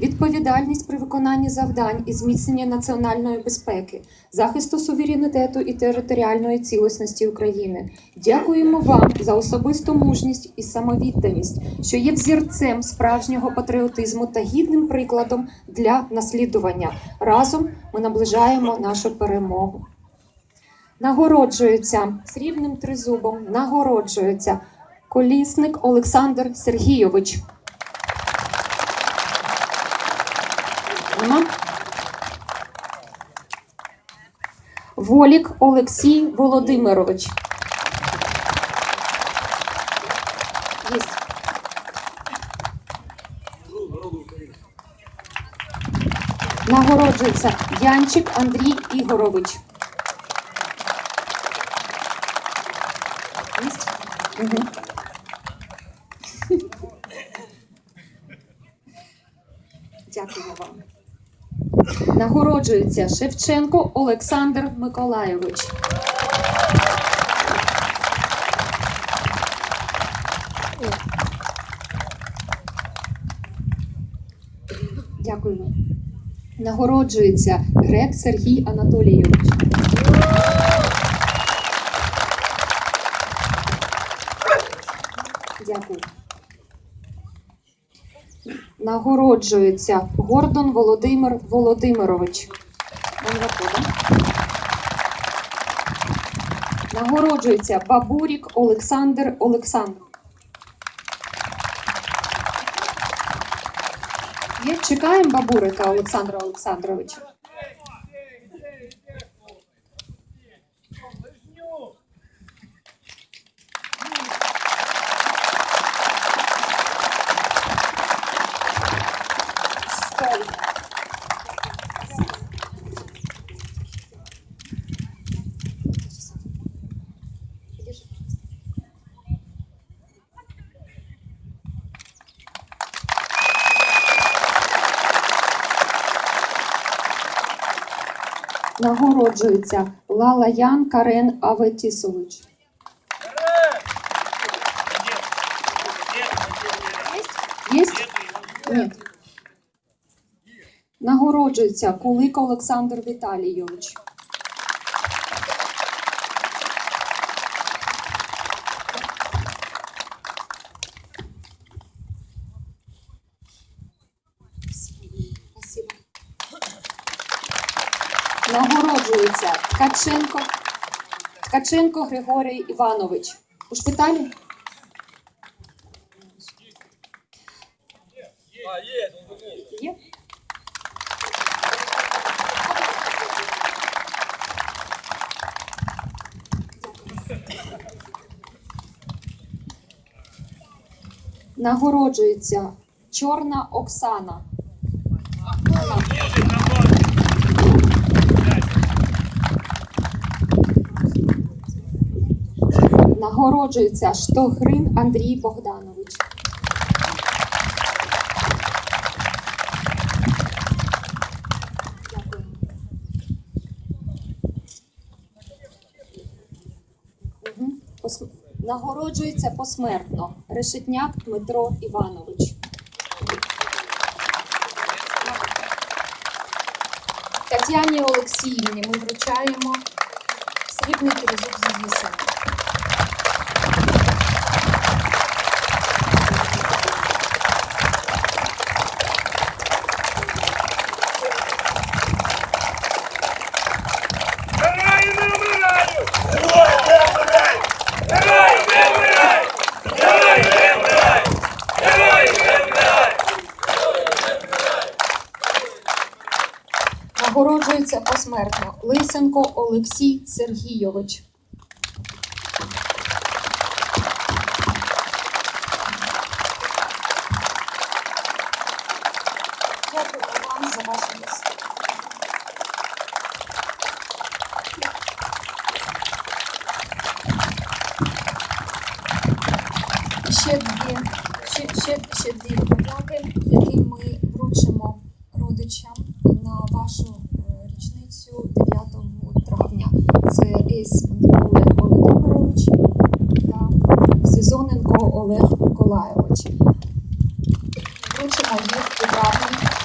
відповідальність при виконанні завдань і зміцнення національної безпеки, захисту суверенітету і територіальної цілісності України. Дякуємо вам за особисту мужність і самовідданість, що є взірцем справжнього патріотизму та гідним прикладом для наслідування. Разом ми наближаємо нашу перемогу. Нагороджується срібним тризубом, нагороджується колісник Олександр Сергійович. Нема? Волік Олексій Володимирович. Нагороджується Янчик Андрій Ігорович. Угу. Дякую вам. Нагороджується Шевченко Олександр Миколайович. Дякую. Нагороджується Грек Сергій Анатолійович. Дякую. Нагороджується Гордон Володимир Володимирович. Нагороджується Бабурік Олександр Олександр. Чекаємо Бабурика Олександра Олександровича. Нагороджується Лалаян Карен Аветісович. Нагороджується Кулик Олександр Віталійович. Нагороджується Ткаченко, Ткаченко Григорій Іванович. У шпиталі? Нагороджується Чорна Оксана. Нагороджується Штогрин Андрій Богданович. Нагороджується посмертно Решетняк Дмитро Іванович. Тетяні Олексіївні ми вручаємо срібний тризуб за її Нагороджується посмертно Лисенко Олексій Сергійович. Дякую вам за вашу місце. Ще дві, ще, ще, ще дві подяки, які ми вручимо родичам на вашу е, річницю 9 травня. Це із Олег Володимирович та Сезоненко Олег Миколайович. Вручимо їх відразу